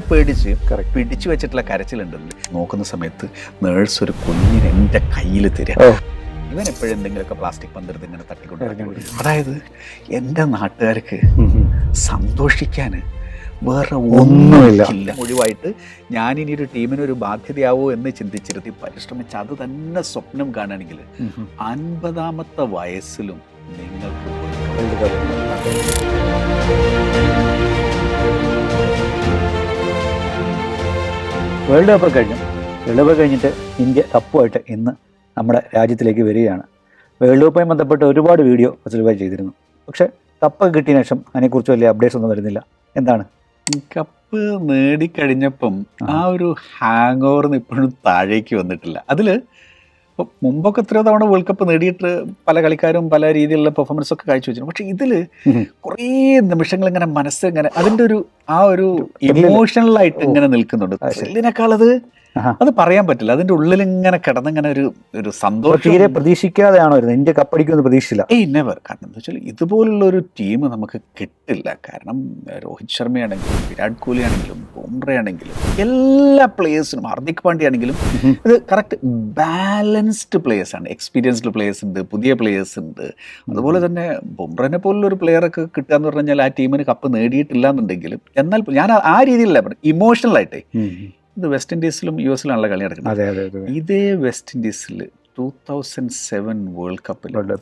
പേടിച്ച് പിടിച്ചു വെച്ചിട്ടുള്ള കരച്ചിലുണ്ടല്ലോ. നോക്കുന്ന സമയത്ത് നേഴ്സ് ഒരു കുഞ്ഞിനെ എന്റെ കയ്യിൽ തരിക. ഇവൻ എപ്പോഴും എന്തെങ്കിലുമൊക്കെ പ്ലാസ്റ്റിക് പന്തെടുത്ത് ഇങ്ങനെ തട്ടിക്കൊണ്ട് അതായത് എന്റെ നാട്ടുകാർക്ക് സന്തോഷിക്കാൻ വേറെ ഒന്നുമില്ല. ഒഴിവായിട്ട് ഞാനിനി ഒരു ടീമിന് ഒരു ബാധ്യതയാവോ എന്ന് ചിന്തിച്ചിരുത്തി പരിശ്രമിച്ച് അത് തന്നെ സ്വപ്നം കാണുകയാണെങ്കിൽ അൻപതാമത്തെ വയസ്സിലും നിങ്ങൾക്ക് വേൾഡ് കപ്പ് കഴിഞ്ഞു. വേൾഡ് കപ്പ് കഴിഞ്ഞിട്ട് ഇന്ത്യ കപ്പുമായിട്ട് ഇന്ന് നമ്മുടെ രാജ്യത്തിലേക്ക് വരികയാണ്. വേൾഡ് കപ്പുമായി ബന്ധപ്പെട്ട് ഒരുപാട് വീഡിയോ ഫസലുബായി ചെയ്തിരുന്നു. പക്ഷേ കപ്പൊക്കെ കിട്ടിയ ശേഷം അതിനെക്കുറിച്ച് വലിയ അപ്ഡേറ്റ്സ് ഒന്നും വരുന്നില്ല. എന്താണ്? കപ്പ് നേടിക്കഴിഞ്ഞപ്പം ആ. ഒരു ഹാങ് ഓവർ ഇപ്പോഴും താഴേക്ക് വന്നിട്ടില്ല. അതിൽ ഇപ്പൊ മുമ്പൊക്കെ എത്രയോ തവണ വേൾഡ് കപ്പ് നേടിയിട്ട് പല കളിക്കാരും പല രീതിയിലുള്ള പെർഫോമൻസ് ഒക്കെ കാഴ്ച വെച്ചു പക്ഷെ ഇതിൽ ഉം. കുറേ നിമിഷങ്ങൾ ഇങ്ങനെ മനസ്സ് ഇങ്ങനെ അതിന്റെ ഒരു ആ ഒരു ഇമോഷണൽ ആയിട്ട് ഇങ്ങനെ നിൽക്കുന്നുണ്ട്. ത്രില്ലിനേക്കാൾ അത് അത് പറയാൻ പറ്റില്ല. അതിന്റെ ഉള്ളിൽ ഇങ്ങനെ കിടന്നിങ്ങനെ ഒരു ഒരു സന്തോഷം തീരെ പ്രതീക്ഷിക്കാതെയാണോ വരുന്നത് ഇന്ത്യ കപ്പടിക്കുമെന്ന് പ്രതീക്ഷിച്ചില്ല. ഏയ് നെവർ കാരണം എന്താ വെച്ചാൽ ഇതുപോലുള്ള ഒരു ടീം നമുക്ക് കിട്ടില്ല. കാരണം രോഹിത് ശർമ്മയാണെങ്കിലും വിരാട് കോഹ്ലി ആണെങ്കിലും ബുംറ ആണെങ്കിലും എല്ലാ പ്ലേയേഴ്സിനും ഹാർദിക് പാണ്ഡ്യ ആണെങ്കിലും. ഇത് കറക്റ്റ് ബാലൻസ്ഡ് പ്ലേയേഴ്സ് ആണ്. എക്സ്പീരിയൻസ്ഡ് പ്ലേയേഴ്സ് ഉണ്ട് പുതിയ പ്ലേയേഴ്സ് ഉണ്ട്. അതുപോലെ തന്നെ ബുംറനെ പോലുള്ള ഒരു പ്ലെയർ ഒക്കെ കിട്ടുക എന്ന് പറഞ്ഞു കഴിഞ്ഞാൽ ആ ടീമിന് കപ്പ് നേടിയിട്ടില്ല എന്നുണ്ടെങ്കിലും എന്നാൽ ഞാൻ ആ- രീതിയിലല്ല പറഞ്ഞു ഇമോഷണൽ ആയിട്ട്. ഇത് വെസ്റ്റ് ഇൻഡീസിലും യു എസിലും കളി നടക്കുന്നത്. ഇതേ വെസ്റ്റ് ഇൻഡീസിൽ ടൂ തൗസൻഡ് സെവൻ വേൾഡ് കപ്പിൽ World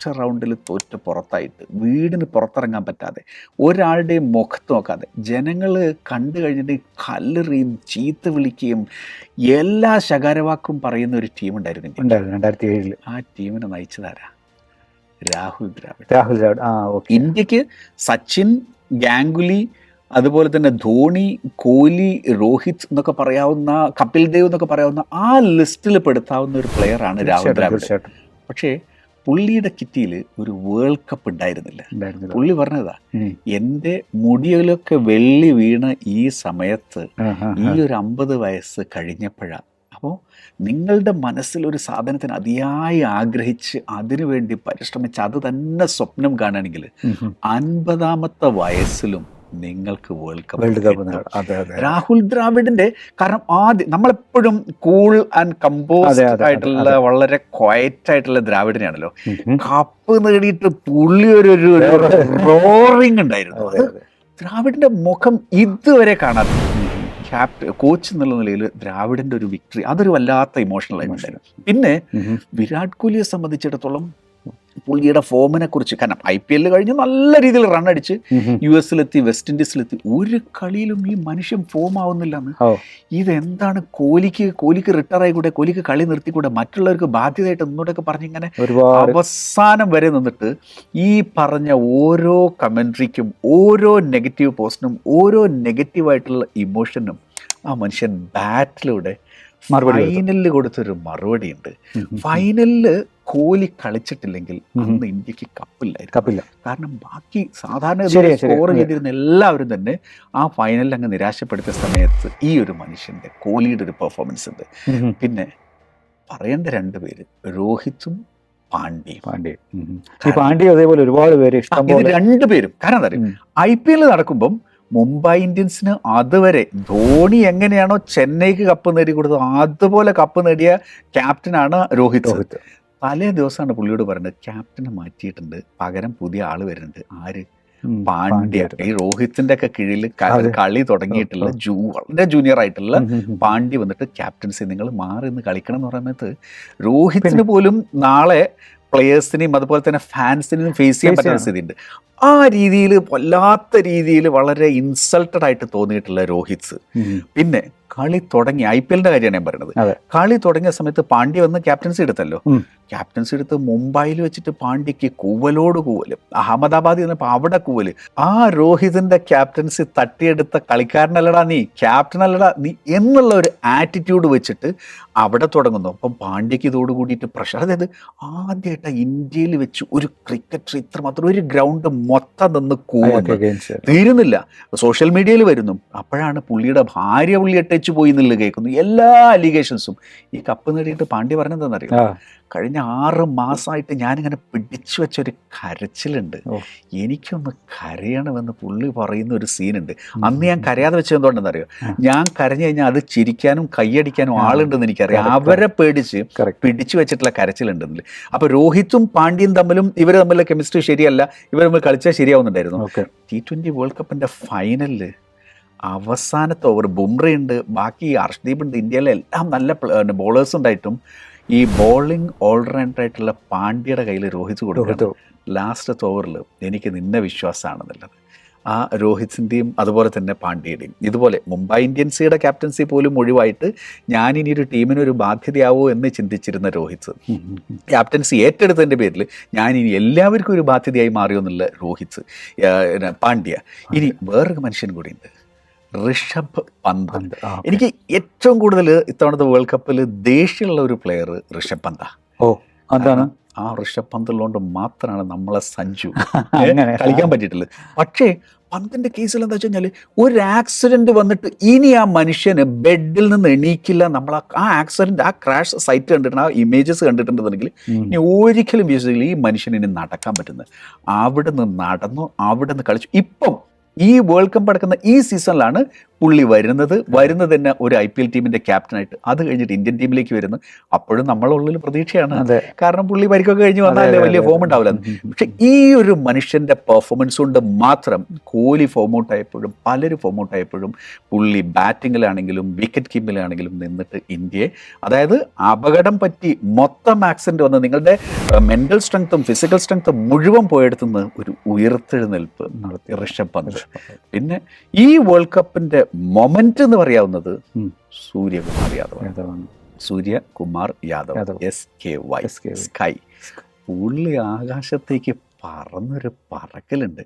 ഫസ്റ്റ് റൗണ്ടിൽ തോറ്റ് പുറത്തായിട്ട് വീടിന് പുറത്തിറങ്ങാൻ പറ്റാതെ ഒരാളുടെയും മുഖത്ത് നോക്കാതെ ജനങ്ങൾ കണ്ടു കഴിഞ്ഞിട്ട് കല്ലെറിയും ചീത്ത വിളിക്കുകയും എല്ലാ ശകാരവാക്കും പറയുന്ന ഒരു ടീം ഉണ്ടായിരുന്നു രണ്ടായിരത്തി ഏഴിൽ. ആ ടീമിനെ നയിച്ചതാരാ രാഹുൽ ദ്രാവിഡ്. രാഹുൽ ദ്രാവിഡ്. ആ ഓക്കെ. ഇന്ത്യയ്ക്ക് സച്ചിൻ ഗാംഗുലി അതുപോലെ തന്നെ ധോണി കോഹ്ലി രോഹിത് എന്നൊക്കെ പറയാവുന്ന കപിൽ ദേവ് എന്നൊക്കെ പറയാവുന്ന ആ ലിസ്റ്റിൽ പെടുത്താവുന്ന ഒരു പ്ലെയർ ആണ് രാഹുൽ ദ്രാവിഡ്. പക്ഷേ പുള്ളിയുടെ കിറ്റിയിൽ ഒരു വേൾഡ് കപ്പ് ഉണ്ടായിരുന്നില്ല. പുള്ളി പറഞ്ഞതാ എന്റെ എന്റെ മുടിയിലൊക്കെ വെള്ളി വീണ ഈ സമയത്ത് ഈ ഒരു അമ്പത് വയസ്സ് കഴിഞ്ഞപ്പോഴാണ് അപ്പോൾ നിങ്ങളുടെ മനസ്സിൽ ഒരു സാധനത്തിന് അതിയായി ആഗ്രഹിച്ച് അതിനുവേണ്ടി പരിശ്രമിച്ച് അത് തന്നെ സ്വപ്നം കാണുകയാണെങ്കിൽ. അൻപതാമത്തെ വയസ്സിലും നിങ്ങൾക്ക് വേൾഡ് കപ്പ് വേൾഡ് കപ്പ്. അതെ അതെ. രാഹുൽ ദ്രാവിഡിന്റെ കാരണം ആദ്യം നമ്മളെപ്പോഴും കൂൾ ആൻഡ് കമ്പോസ് ആയിട്ടുള്ള വളരെ ക്വയറ്റ് ആയിട്ടുള്ള ദ്രാവിഡിനെയാണല്ലോ. കപ്പ് നേടിയിട്ട് പുള്ളി ഒരു ഒരു റോറിങ് ഉണ്ടായിരുന്നു. ദ്രാവിഡിന്റെ മുഖം ഇതുവരെ കാണാതെ ക്യാപ്റ്റൻ കോച്ച് എന്നുള്ള നിലയിൽ ദ്രാവിഡിന്റെ ഒരു വിക്ടറി അതൊരു വല്ലാത്ത ഇമോഷണൽ ആയിട്ടുണ്ടായിരുന്നു. പിന്നെ. വിരാട് കോഹ്ലിയെ സംബന്ധിച്ചിടത്തോളം പുള്ളിയുടെ ഫോമിനെ കുറിച്ച് കാരണം ഐ പി എല്ലിൽ കഴിഞ്ഞ് നല്ല രീതിയിൽ റൺ അടിച്ച്. യു എസിലെത്തി വെസ്റ്റ് ഇൻഡീസിലെത്തി ഒരു കളിയിലും ഈ മനുഷ്യൻ ഫോം ആവുന്നില്ല എന്ന് ഓ ഇതെന്താണ് കോഹ്ലിക്ക് കോഹ്ലിക്ക് റിട്ടയർ ആയിക്കൂടെ കോഹ്ലിക്ക് കളി നിർത്തിക്കൂടെ മറ്റുള്ളവർക്ക് ബാധ്യതയായിട്ട് എന്നോടൊക്കെ പറഞ്ഞിങ്ങനെ ഇങ്ങനെ അവസാനം വരെ നിന്നിട്ട് ഈ പറഞ്ഞ ഓരോ കമൻട്രിക്കും ഓരോ നെഗറ്റീവ് പോസ്റ്റിനും ഓരോ നെഗറ്റീവായിട്ടുള്ള ഇമോഷനും ആ മനുഷ്യൻ ബാറ്റിലൂടെ. ഫൈനലിൽ കൊടുത്തൊരു മറുപടി ഉണ്ട് ഫൈനലിൽ. ഫൈനലിൽ കോഹ്ലി കളിച്ചിട്ടില്ലെങ്കിൽ അന്ന് ഇന്ത്യയ്ക്ക് കപ്പില്ല കപ്പില്ല. കാരണം ബാക്കി സാധാരണ. സ്കോർ ചെയ്തിരുന്ന എല്ലാവരും തന്നെ ആ ഫൈനലിൽ അങ്ങ് നിരാശപ്പെടുത്തിയ സമയത്ത് ഈ ഒരു മനുഷ്യന്റെ കോഹ്ലിയുടെ ഒരു പെർഫോമൻസ് ഉണ്ട്. പിന്നെ പറയേണ്ട രണ്ട് പേര് രോഹിത്തും പാണ്ഡ്യ പാണ്ഡ്യ. ഈ പാണ്ഡ്യ അതേപോലെ ഒരുപാട് പേര് ഇഷ്ടം രണ്ടുപേരും കാരണം എന്താ? ഐ പി എൽ നടക്കുമ്പം മുംബൈ ഇന്ത്യൻസിന് അതുവരെ ധോണി എങ്ങനെയാണോ ചെന്നൈക്ക് കപ്പ് നേടി കൊടുത്തത് അതുപോലെ കപ്പ് നേടിയ ക്യാപ്റ്റനാണ് രോഹിത് രോഹിത് തലേ ദിവസമാണ് പുള്ളിയോട് പറയുന്നത് ക്യാപ്റ്റനെ മാറ്റിയിട്ടുണ്ട് പകരം പുതിയ ആൾ വരുന്നുണ്ട് ആര് പാണ്ഡ്യ. ഈ രോഹിത്തിന്റെ ഒക്കെ കീഴിൽ കളി തുടങ്ങിയിട്ടുള്ള. ജൂ വളരെ ജൂനിയർ ആയിട്ടുള്ള. പാണ്ഡ്യ വന്നിട്ട് ക്യാപ്റ്റൻസി നിങ്ങൾ മാറി നിന്ന് കളിക്കണം എന്ന് പറയുന്നത് രോഹിത്തിന് പോലും നാളെ പ്ലേയേഴ്സിനെയും അതുപോലെ തന്നെ ഫാൻസിനെയും ഫേസ് ചെയ്യാൻ പറ്റുന്ന. സ്ഥിതിയുണ്ട് ആ രീതിയിൽ വല്ലാത്ത രീതിയിൽ വളരെ ഇൻസൾട്ടഡ് ആയിട്ട് തോന്നിയിട്ടുള്ള ഉം. പിന്നെ കളി തുടങ്ങി ഐ പി എല്ലിന്റെ കാര്യമാണ് ഞാൻ പറയുന്നത് കളി തുടങ്ങിയ സമയത്ത് പാണ്ഡ്യ വന്ന് ക്യാപ്റ്റൻസി എടുത്തല്ലോ. ക്യാപ്റ്റൻസി എടുത്ത് മുംബൈയിൽ വെച്ചിട്ട് പാണ്ഡ്യക്ക് കൂവലോട് കൂവൽ അഹമ്മദാബാദിൽ നിന്നപ്പോൾ അവിടെ കൂവൽ. ആ രോഹിതിന്റെ ക്യാപ്റ്റൻസി തട്ടിയെടുത്ത കളിക്കാരനല്ലടാ നീ ക്യാപ്റ്റൻ അല്ലടാ നീ എന്നുള്ള ഒരു ആറ്റിറ്റ്യൂഡ് വെച്ചിട്ട് അവിടെ തുടങ്ങുന്നു. അപ്പം പാണ്ഡ്യക്ക് ഇതോട് കൂടിയിട്ട് പ്രഷർ അതായത് ആദ്യമായിട്ട് ഇന്ത്യയിൽ വെച്ച് ഒരു ക്രിക്കറ്റർ ഇത്രമാത്രം ഒരു ഗ്രൗണ്ട് മൊത്തം നിന്ന് കൂവുന്നു തീരുന്നില്ല. സോഷ്യൽ മീഡിയയിൽ വരുന്നു. അപ്പോഴാണ് പുള്ളിയുടെ ഭാര്യ പുള്ളി ടച്ച് പോയി എന്നുള്ളത് കേൾക്കുന്നു എല്ലാ അലിഗേഷൻസും. ഈ കപ്പ് നേടിയിട്ട് പാണ്ഡ്യ പറഞ്ഞെന്താണെന്ന് അറിയാം കഴിഞ്ഞ ആറ് മാസമായിട്ട് ഞാനിങ്ങനെ പിടിച്ചു വെച്ച ഒരു കരച്ചിലുണ്ട്. എനിക്കൊന്ന് കരയണമെന്ന് പുള്ളി പറയുന്ന ഒരു സീനുണ്ട് അന്ന് ഞാൻ കരയാതെ വെച്ചത് എന്തുകൊണ്ടെന്നറിയോ? അറിയാം ഞാൻ കരഞ്ഞു കഴിഞ്ഞാൽ അത് ചിരിക്കാനും കൈയടിക്കാനും. ആളുണ്ടെന്ന് എനിക്കറിയാം. അവരെ പേടിച്ച് പിടിച്ചു വെച്ചിട്ടുള്ള കരച്ചിലുണ്ടെന്നില്ല അപ്പൊ രോഹിത്തും പാണ്ഡ്യയും തമ്മിലും ഇവർ തമ്മിലുള്ള കെമിസ്ട്രി ശരിയല്ല. ഇവർ തമ്മിൽ കളിച്ചാൽ ശരിയാവുന്നുണ്ടായിരുന്നു. ടി ട്വന്റി വേൾഡ് കപ്പിന്റെ ഫൈനലിൽ അവസാനത്തെ ഓവർ ബുംറയുണ്ട്. ബാക്കി അർഷ്ദീപ് ഉണ്ട് ഇന്ത്യയിലെ എല്ലാം നല്ല ബോളേഴ്സ് ഉണ്ടായിട്ടും ഈ ബോളിംഗ് ഓൾറൗണ്ടർ ആയിട്ടുള്ള പാണ്ഡ്യയുടെ കയ്യിൽ രോഹിത് കൊടുക്കണം ലാസ്റ്റ് ലാസ്റ്റത്തെ ഓവറിൽ എനിക്ക് നിന്നെ വിശ്വാസമാണെന്നുള്ളത്. ആ രോഹിത് രോഹിത്സിന്റെയും അതുപോലെ തന്നെ പാണ്ഡ്യയുടെയും. ഇതുപോലെ മുംബൈ ഇന്ത്യൻസിയുടെ ക്യാപ്റ്റൻസി പോലും ഒഴിവായിട്ട് ഞാനിനി ഒരു ടീമിന് ഒരു ബാധ്യതയാവോ എന്ന് ചിന്തിച്ചിരുന്ന രോഹിത്. ക്യാപ്റ്റൻസി ഏറ്റെടുത്തതിന്റെ പേരിൽ ഞാൻ ഇനി എല്ലാവർക്കും ഒരു ബാധ്യതയായി മാറിയോ എന്നുള്ള രോഹിത് പാണ്ഡ്യ. ഇനി വേറൊരു മനുഷ്യൻ കൂടിയുണ്ട്. ഋഷഭ് പന്ത്. എനിക്ക് ഏറ്റവും കൂടുതൽ ഇത്തവണത്തെ വേൾഡ് കപ്പിൽ ദേഷ്യമുള്ള ഒരു പ്ലെയർ ഋഷഭ് പന്താ. ഓ അതാണ് ആ ഋഷഭ് പന്ത് ഉള്ളതുകൊണ്ട് മാത്രമാണ് നമ്മളെ സഞ്ജു. അങ്ങനെ. കളിക്കാൻ പറ്റിയിട്ടുള്ളത് പക്ഷേ പന്തിന്റെ കേസിൽ എന്താ വെച്ച് കഴിഞ്ഞാൽ ഒരു ആക്സിഡന്റ് വന്നിട്ട് ഇനി ആ മനുഷ്യന് ബെഡിൽ നിന്ന് എണീക്കില്ല നമ്മൾ ആ- ആക്സിഡന്റ് ആക്സിഡന്റ് ആ ക്രാഷ് സൈറ്റ് കണ്ടിട്ടുണ്ട് ആ ഇമേജസ് കണ്ടിട്ടുണ്ടെന്നുണ്ടെങ്കിൽ. ഇനി ഒരിക്കലും വിശ്വസിക്കില്ല ഈ മനുഷ്യന് ഇനി നടക്കാൻ പറ്റുന്നത്. അവിടെ നിന്ന് നടന്നു അവിടെ നിന്ന് കളിച്ചു. ഇപ്പം ഈ വേൾഡ് കപ്പ് നടക്കുന്ന ഈ സീസണിലാണ് പുള്ളി വരുന്നത് വരുന്നത് തന്നെ ഒരു ഐ പി എൽ ടീമിന്റെ ക്യാപ്റ്റനായിട്ട്. അത് കഴിഞ്ഞിട്ട് ഇന്ത്യൻ ടീമിലേക്ക് വരുന്നു. അപ്പോഴും നമ്മളുള്ളിൽ പ്രതീക്ഷയാണ്. കാരണം പുള്ളി പരിക്കൊക്കെ കഴിഞ്ഞ് വന്നാലേ വലിയ ഫോം ഉണ്ടാവില്ല. പക്ഷെ ഈ ഒരു മനുഷ്യന്റെ പെർഫോമൻസ് കൊണ്ട് മാത്രം കോഹ്ലി ഫോം ഔട്ട് ആയപ്പോഴും പലരും ഫോം ഔട്ട് ആയപ്പോഴും പുള്ളി ബാറ്റിങ്ങിലാണെങ്കിലും വിക്കറ്റ് കീപ്പിലാണെങ്കിലും നിന്നിട്ട് ഇന്ത്യയെ അതായത് അപകടം പറ്റി മൊത്തം ആക്സിഡന്റ് വന്ന് നിങ്ങളുടെ മെന്റൽ സ്ട്രെങ്ത്തും ഫിസിക്കൽ സ്ട്രെങ്ത്തും മുഴുവൻ പോയെടുത്തുനിന്ന് ഒരു ഉയർത്തെഴുന്നേൽപ്പ് നടത്തി. ഋഷഭ് പന്ത്. പിന്നെ ഈ വേൾഡ് കപ്പിന്റെ മൊമെന്റ് എന്ന് പറയാവുന്നത്. Suryakumar Yadav Suryakumar Yadav. S K Y. Sky പുള്ളി ആകാശത്തേക്ക് പറന്നൊരു പറക്കലുണ്ട്.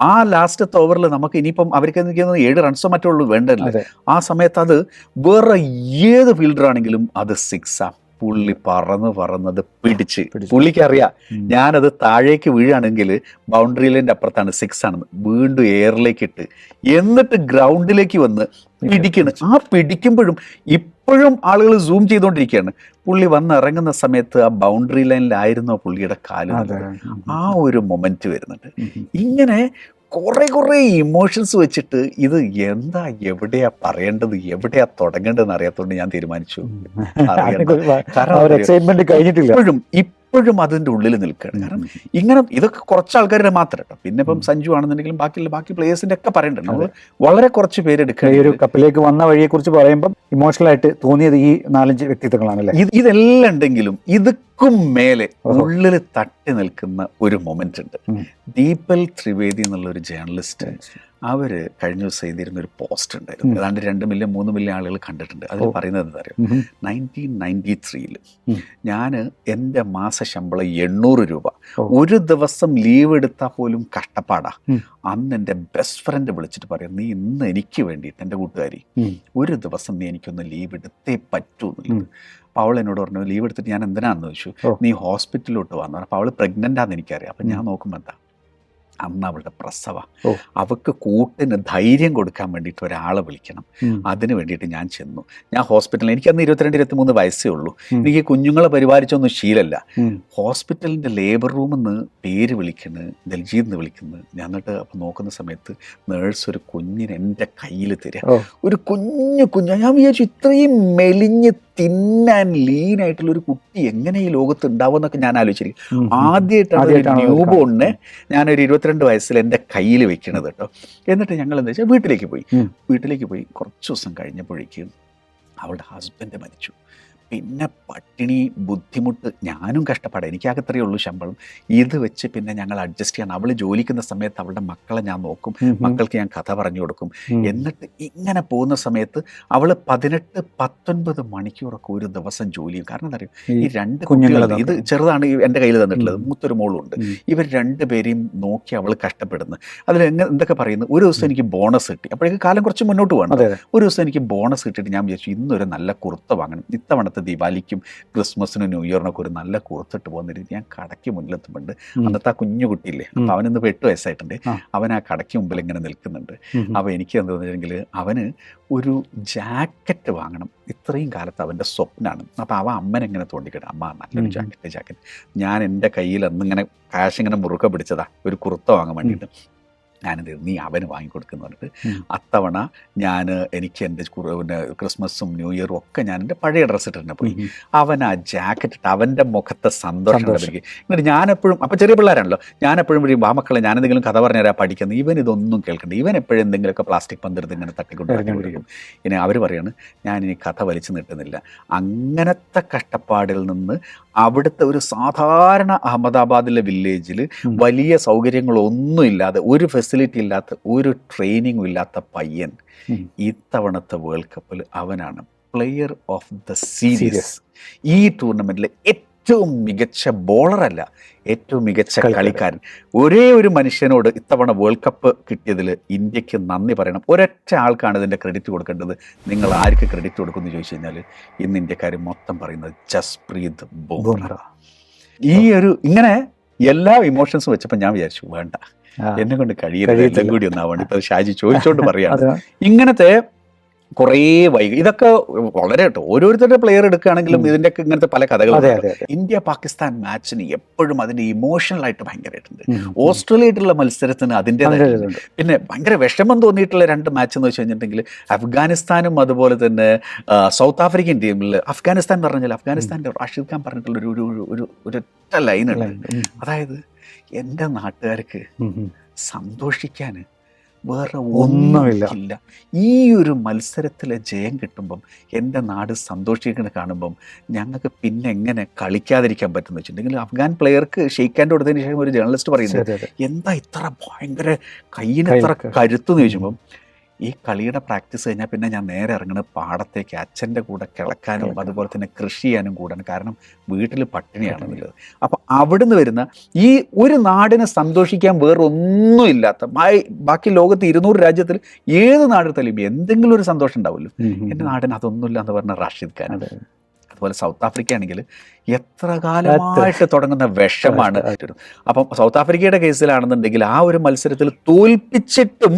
ആ ലാസ്റ്റത്തെ ഓവറിൽ നമുക്ക് ഇനിയിപ്പം അവർക്ക് എന്തൊക്കെയാണ് ഏഴ് റൺസോ മറ്റോ ഉള്ളൂ വേണ്ടല്ലോ? ആ സമയത്ത് അത് വേറെ ഏത് ഫീൽഡർ ആണെങ്കിലും അത് സിക്സ് സിക്സാ പുള്ളി പറന്ന് പറന്നത് പിടിച്ച്. പുള്ളിക്കറിയാം ഞാനത് താഴേക്ക് വീഴാണെങ്കിൽ ബൗണ്ടറി ലൈന്റെ അപ്പുറത്താണ് സിക്സ് ആണെന്ന്. വീണ്ടും എയറിലേക്ക് ഇട്ട് എന്നിട്ട് ഗ്രൗണ്ടിലേക്ക് വന്ന് പിടിക്കണം. ആ പിടിക്കുമ്പോഴും ഇപ്പോഴും ആളുകൾ സൂം ചെയ്തുകൊണ്ടിരിക്കുകയാണ് പുള്ളി വന്ന് ഇറങ്ങുന്ന സമയത്ത് ആ ബൗണ്ടറി ലൈനിലായിരുന്നു പുള്ളിയുടെ കാൽ ആ ഒരു മൊമെന്റ് വരുന്നുണ്ട്. ഇങ്ങനെ കുറെ കുറെ ഇമോഷൻസ് വെച്ചിട്ട് ഇത് എന്താ എവിടെയാ പറയേണ്ടത്? എവിടെയാ തുടങ്ങേണ്ടതെന്ന് അറിയാത്തോണ്ട് ഞാൻ തീരുമാനിച്ചു. കാരണം കഴിഞ്ഞിട്ടില്ല. ഇപ്പോഴും ഇപ്പോഴും അതിന്റെ ഉള്ളിൽ നിൽക്കുകയാണ്. കാരണം ഇങ്ങനെ ഇതൊക്കെ കുറച്ച് ആൾക്കാരുടെ മാത്രം കേട്ടോ. പിന്നെ ഇപ്പം സഞ്ജു ആണെന്നുണ്ടെങ്കിലും ബാക്കിയുള്ള ബാക്കി പ്ലേയേഴ്സിന്റെ ഒക്കെ പറയണ്ടത് നമ്മൾ വളരെ കുറച്ച് പേരെടുക്കുക ഈ ഒരു കപ്പിലേക്ക് വന്ന വഴിയെ കുറിച്ച് പറയുമ്പോൾ ഇമോഷണൽ ആയിട്ട് തോന്നിയത് ഈ നാലഞ്ച് വ്യക്തിത്വങ്ങളാണല്ലേ? ഇത് ഇതെല്ലാം ഉണ്ടെങ്കിലും ഇതുക്കും മേലെ ഉള്ളിൽ തട്ടി നിൽക്കുന്ന ഒരു മൊമെന്റ് ഉണ്ട്. ദീപൽ ത്രിവേദി എന്നുള്ള ഒരു ജേർണലിസ്റ്റ് അവർ കഴിഞ്ഞ ദിവസം എഴുതിയിരുന്ന ഒരു പോസ്റ്റ് ഉണ്ടായിരുന്നു. ഏതാണ്ട് രണ്ട് മില്യൺ മൂന്ന് മില്യൺ ആളുകൾ കണ്ടിട്ടുണ്ട്. അതിൽ പറയുന്നത് എന്താ പറയുക. നയന്റീൻ നയന്റി ത്രീയിൽ. ഞാൻ എന്റെ മാസ ശമ്പളം എണ്ണൂറ് രൂപ. ഒരു ദിവസം ലീവ് എടുത്താൽ പോലും കഷ്ടപ്പാടാ. അന്ന് എന്റെ ബെസ്റ്റ് ഫ്രണ്ട് വിളിച്ചിട്ട് പറയാം നീ ഇന്ന് എനിക്ക് വേണ്ടിയിട്ട് എന്റെ കൂട്ടുകാരി ഒരു ദിവസം നീ എനിക്കൊന്ന് ലീവ് എടുത്തേ പറ്റൂ എന്നുള്ളത്. അവൾ എന്നോട് പറഞ്ഞു ലീവ് എടുത്തിട്ട് ഞാൻ എന്തിനാന്ന് ചോദിച്ചു. നീ ഹോസ്പിറ്റലിലോട്ട് വന്നു അപ്പോൾ അവൾ പ്രഗ്നന്റ് ആണെന്ന് എനിക്കറിയാം. അപ്പം ഞാൻ നോക്കുമ്പോൾ എന്താ? അന്ന് അവളുടെ പ്രസവ. അവക്ക് അവൾക്ക് കൂട്ടിന് ധൈര്യം കൊടുക്കാൻ വേണ്ടിയിട്ട് ഒരാളെ വിളിക്കണം. അതിന് വേണ്ടിയിട്ട് ഞാൻ ചെന്നു. ഞാൻ ഹോസ്പിറ്റലിൽ എനിക്ക് അന്ന് ഇരുപത്തിരണ്ട് ഇരുപത്തിമൂന്ന് വയസ്സേ ഉള്ളൂ. എനിക്ക് കുഞ്ഞുങ്ങളെ പരിപാലിച്ചൊന്നും ശീലമല്ല ഹോസ്പിറ്റലിന്റെ ഹോസ്പിറ്റലിന്റെ ലേബർ റൂമിൽ നിന്ന് പേര് വിളിക്കുന്നു ദൽജീത് എന്ന് വിളിക്കുന്നു. ഞാൻ എന്നിട്ട് അപ്പം നോക്കുന്ന സമയത്ത് നേഴ്സ് ഒരു കുഞ്ഞിന് എന്റെ കയ്യിൽ തരിക ഒരു കുഞ്ഞു കുഞ്ഞു. ഞാൻ വിചാരിച്ചു ഇത്രയും മെലിഞ്ഞ് തിന്നാൻ ലീൻ ആയിട്ടുള്ള ഒരു കുട്ടി എങ്ങനെ ഈ ലോകത്ത് ഉണ്ടാവും എന്നൊക്കെ ഞാൻ ആലോചിച്ചിരിക്കും. ആദ്യമായിട്ടാണ് ന്യൂ ബോണിനെ ഞാനൊരു ഇരുപത്തിരണ്ട് വയസ്സിൽ എന്റെ കയ്യിൽ വെക്കണത് കേട്ടോ. എന്നിട്ട് ഞങ്ങൾ എന്താ വെച്ചാൽ വീട്ടിലേക്ക് പോയി. വീട്ടിലേക്ക് പോയി കുറച്ച് ദിവസം കഴിഞ്ഞപ്പോഴേക്കും അവളുടെ ഹസ്ബൻഡ് മരിച്ചു. പിന്നെ പട്ടിണി ബുദ്ധിമുട്ട് ഞാനും കഷ്ടപ്പാട്. എനിക്കാകെ ഇത്രയേ ഉള്ളൂ ശമ്പളം. ഇത് വെച്ച് പിന്നെ ഞങ്ങൾ അഡ്ജസ്റ്റ് ചെയ്യണം. അവൾ ജോലിക്കുന്ന സമയത്ത് അവളുടെ മക്കളെ ഞാൻ നോക്കും. മക്കൾക്ക് ഞാൻ കഥ പറഞ്ഞു കൊടുക്കും. എന്നിട്ട് ഇങ്ങനെ പോകുന്ന സമയത്ത് അവൾ പതിനെട്ട് പത്തൊൻപത് മണിക്കൂറൊക്കെ ഒരു ദിവസം ജോലി കാരണം എന്താ അറിയോ ഈ രണ്ട് കുഞ്ഞുങ്ങൾ ഇത് ചെറുതാണ് എന്റെ കയ്യിൽ തന്നിട്ടുള്ളത്. മൂത്തൊരു മോളുണ്ട്. ഇവർ രണ്ടുപേരെയും നോക്കി അവൾ കഷ്ടപ്പെടുന്നു. അതിൽ എങ്ങനെ എന്തൊക്കെ പറയുന്നു? ഒരു ദിവസം എനിക്ക് ബോണസ് കിട്ടി. അപ്പോഴേക്ക് കാലം കുറച്ച് മുന്നോട്ട് പോകണം ഒരു ദിവസം എനിക്ക് ബോണസ് കിട്ടിയിട്ട് ഞാൻ വിചാരിച്ചു ഇന്നൊരു നല്ല കുർത്ത വാങ്ങണം. ഇത്തവണത്തെ അടുത്ത ദിവാലിക്കും ക്രിസ്മസിനും ന്യൂ ഇയറിനൊക്കെ ഒരു നല്ല കുർത്തിട്ട് പോകുന്ന രീതി ഞാൻ കടയ്ക്ക് മുന്നിലെത്തുമ്പോണ്ട്. അന്നത്തെ ആ കുഞ്ഞു കുട്ടിയില്ലേ അപ്പൊ അവനിന്ന് എട്ട് വയസ്സായിട്ടുണ്ട്. അവൻ ആ കടയ്ക്ക് മുമ്പിൽ ഇങ്ങനെ നിൽക്കുന്നുണ്ട്. അപ്പൊ അപ്പോൾ എനിക്ക് എന്താ വെച്ചിട്ടുണ്ടെങ്കിൽ അവന് ഒരു ജാക്കറ്റ് വാങ്ങണം. ഇത്രയും കാലത്ത് അവന്റെ സ്വപ്നമാണ് അപ്പോൾ അവ അമ്മനെ ഇങ്ങനെ തോണ്ടിക്കിട്ട് അമ്മ നല്ലൊരു ജാക്കറ്റ് ജാക്കറ്റ്. ഞാൻ എന്റെ കയ്യിൽ അന്നിങ്ങനെ കാശ് ഇങ്ങനെ മുറുക്ക പിടിച്ചതാ ഒരു കുർത്ത വാങ്ങാൻ വേണ്ടിയിട്ട്. ചെയ്തു, നീ അവന് വാങ്ങിക്കൊടുക്കുന്നു പറഞ്ഞിട്ട്. അത്തവണ ഞാൻ എനിക്ക് എന്റെ പിന്നെ ക്രിസ്മസും ന്യൂ ഇയറും ഒക്കെ ഞാൻ എന്റെ പഴയ ഡ്രസ്സ് ഇട്ടിട്ട് പോയി. അവൻ ആ ജാക്കറ്റ് ഇട്ട് അവന്റെ മുഖത്തെ സന്തോഷം. കണ്ടിരിക്കും. എന്നിട്ട് ഞാനെപ്പോഴും അപ്പോൾ ചെറിയ പിള്ളേരാണല്ലോ ഞാനെപ്പോഴും എപ്പോഴും ആ മക്കളെ ഞാനെന്തെങ്കിലും കഥ പറഞ്ഞുതരാ പഠിക്കുന്നത് ഇവൻ ഇതൊന്നും കേൾക്കണ്ട ഇവൻ എപ്പോഴും എന്തെങ്കിലുമൊക്കെ പ്ലാസ്റ്റിക് പന്തെടുത്ത് ഇങ്ങനെ തട്ടിക്കൊണ്ട്. തട്ടിക്കൊണ്ടിരിക്കും ഇനി അവർ പറയാണ് ഞാൻ ഇനി കഥ വലിച്ചു നീട്ടുന്നില്ല അങ്ങനത്തെ കഷ്ടപ്പാടിൽ നിന്ന് അവിടുത്തെ ഒരു സാധാരണ അഹമ്മദാബാദിലെ വില്ലേജിൽ വലിയ സൗകര്യങ്ങളൊന്നും ഇല്ലാതെ ഒരു ഫെസിലിറ്റി ഇല്ലാത്ത ഒരു ട്രെയിനിങ്ങും ഇല്ലാത്ത പയ്യൻ. ഇത്തവണത്തെ വേൾഡ് കപ്പിൽ അവനാണ് പ്ലെയർ ഓഫ് ദ സീരീസ് ഈ ടൂർണമെന്റിലെ ഏറ്റവും മികച്ച ബോളറല്ല ഏറ്റവും മികച്ച കളിക്കാരൻ. ഒരേ ഒരു മനുഷ്യനോട് ഇത്തവണ വേൾഡ് കപ്പ് കിട്ടിയതിൽ ഇന്ത്യയ്ക്ക് നന്ദി പറയണം ഒരൊറ്റ ആൾക്കാണ് ഇതിന്റെ ക്രെഡിറ്റ് കൊടുക്കേണ്ടത് നിങ്ങൾ ആർക്ക് ക്രെഡിറ്റ് കൊടുക്കുമെന്ന് ചോദിച്ചു കഴിഞ്ഞാൽ ഇന്ന് ഇന്ത്യക്കാർ മൊത്തം പറയുന്നത് ജസ്പ്രീത് ബുംറ. ഈ ഒരു ഇങ്ങനെ എല്ലാ ഇമോഷൻസും വെച്ചപ്പോൾ ഞാൻ വിചാരിച്ചു വേണ്ട. എന്നെ കൊണ്ട് കഴിയില്ല കൂടി എല്ലാം കൂടി ഒന്നാവണം ഇപ്പൊ ഷാജി ചോദിച്ചോണ്ട് പറയാണ്. ഇങ്ങനത്തെ കുറേ വൈകി ഇതൊക്കെ വളരെ ഓരോരുത്തരുടെ പ്ലെയർ എടുക്കുകയാണെങ്കിലും ഇതിന്റെ ഇതിന്റെയൊക്കെ ഇങ്ങനത്തെ പല കഥകളുണ്ട്. ഇന്ത്യ പാകിസ്ഥാൻ മാച്ചിന് എപ്പോഴും അതിന്റെ ഇമോഷണൽ ആയിട്ട് ഭയങ്കരമായിട്ടുണ്ട്. ഓസ്ട്രേലിയയായിട്ടുള്ള മത്സരത്തിന് അതിന്റെ അങ്ങനെ പിന്നെ ഭയങ്കര വിഷമം തോന്നിയിട്ടുള്ള രണ്ട് മാച്ച് എന്ന് വെച്ച് കഴിഞ്ഞിട്ടുണ്ടെങ്കിൽ അഫ്ഗാനിസ്ഥാനും അതുപോലെ തന്നെ സൗത്ത് ആഫ്രിക്കൻ ടീമിൽ അഫ്ഗാനിസ്ഥാൻ പറഞ്ഞാൽ അഫ്ഗാനിസ്ഥാന്റെ റാഷിദ് ഖാൻ പറഞ്ഞിട്ടുള്ള ഒരു ഒരു ഒരു ഒരു ഒരൊറ്റ ലൈനുണ്ട് അതായത് എന്റെ നാട്ടുകാർക്ക്. സന്തോഷിക്കാൻ വേറെ ഒന്നുമില്ല. ഈ ഒരു മത്സരത്തിലെ ജയം കിട്ടുമ്പം എന്റെ നാട് സന്തോഷിക്കുന്നത് കാണുമ്പം ഞങ്ങൾക്ക് പിന്നെ എങ്ങനെ കളിക്കാതിരിക്കാൻ പറ്റുമെന്ന് വെച്ചിട്ടുണ്ടെങ്കിൽ അഫ്ഗാൻ പ്ലെയർക്ക് ഷെയ്ക്കാന്റെ കൊടുത്തതിന് ശേഷം ഒരു ജേർണലിസ്റ്റ് പറയുന്നത്. എന്താ ഇത്ര ഭയങ്കര കയ്യിന് ഇത്ര കരുത്തെന്ന് ചോദിക്കുമ്പം ഈ കളിയുടെ പ്രാക്ടീസ് കഴിഞ്ഞാൽ പിന്നെ ഞാൻ നേരെ ഇറങ്ങുന്നത് പാടത്തേക്ക് അച്ഛന്റെ കൂടെ കിളക്കാനും അതുപോലെ തന്നെ കൃഷി ചെയ്യാനും കൂടാണ്. കാരണം വീട്ടിൽ പട്ടിണിയാണെന്നുള്ളത് അപ്പോൾ അവിടുന്ന് വരുന്ന ഈ ഒരു നാടിനെ സന്തോഷിക്കാൻ വേറെ ഒന്നുമില്ലാത്ത ബാക്കി ലോകത്ത് ഇരുന്നൂറ് രാജ്യത്തിൽ ഏത് നാടെടുത്താലും എന്തെങ്കിലും ഒരു സന്തോഷം ഉണ്ടാവുമല്ലോ. എന്റെ നാടിന് അതൊന്നുമില്ല എന്ന് പറഞ്ഞ റാഷിദ് ഖാൻ. അതുപോലെ സൗത്ത് ആഫ്രിക്ക ആണെങ്കിൽ എത്ര കാലമായിട്ട് തുടങ്ങുന്ന വിഷമാണ്. അപ്പം സൗത്ത് ആഫ്രിക്കയുടെ കേസിലാണെന്നുണ്ടെങ്കിൽ ആ ഒരു മത്സരത്തിൽ തോൽപ്പിച്ചിട്ടും.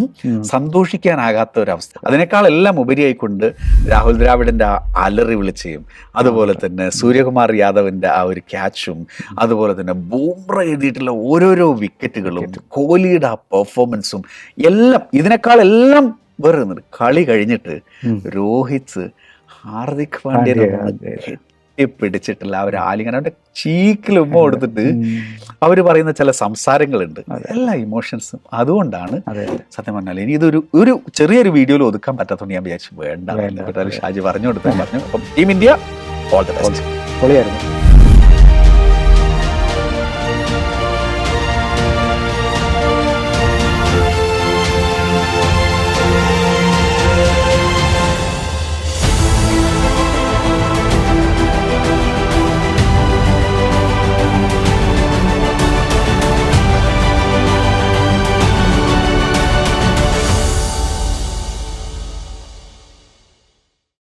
സന്തോഷിക്കാനാകാത്ത ഒരവസ്ഥ അതിനേക്കാൾ എല്ലാം ഉപരിയായിക്കൊണ്ട് രാഹുൽ ദ്രാവിഡിന്റെ ആ അലറി വിളിച്ചയും അതുപോലെ തന്നെ സൂര്യകുമാർ യാദവിന്റെ ആ ഒരു ക്യാച്ചും അതുപോലെ തന്നെ ബൂമ്ര എഴുതിയിട്ടുള്ള ഓരോരോ വിക്കറ്റുകളും കോഹ്ലിയുടെ ആ പെർഫോമൻസും എല്ലാം ഇതിനേക്കാൾ എല്ലാം വേറെ കളി കഴിഞ്ഞിട്ട്. രോഹിത് ഹാർദിക് പാണ്ഡ്യ, പിടിച്ചിട്ടില്ല അവർ ആലിംഗനം. അവന്റെ ചീക്കിൽ ഉമ്മ കൊടുത്തിട്ട് അവർ അവർ പറയുന്ന ചില സംസാരങ്ങളുണ്ട്. എല്ലാ ഇമോഷൻസും. അതുകൊണ്ടാണ് സത്യം പറഞ്ഞാൽ ഇനി ഇതൊരു ഒരു ചെറിയൊരു വീഡിയോയിൽ ഒതുക്കാൻ പറ്റാത്തതുകൊണ്ട് ഞാൻ വിചാരിച്ചു വേണ്ട. വേണ്ട. ഷാജി പറഞ്ഞു കൊടുത്താൽ പറഞ്ഞു അപ്പം team India all the best പൊളിയായിരുന്നു.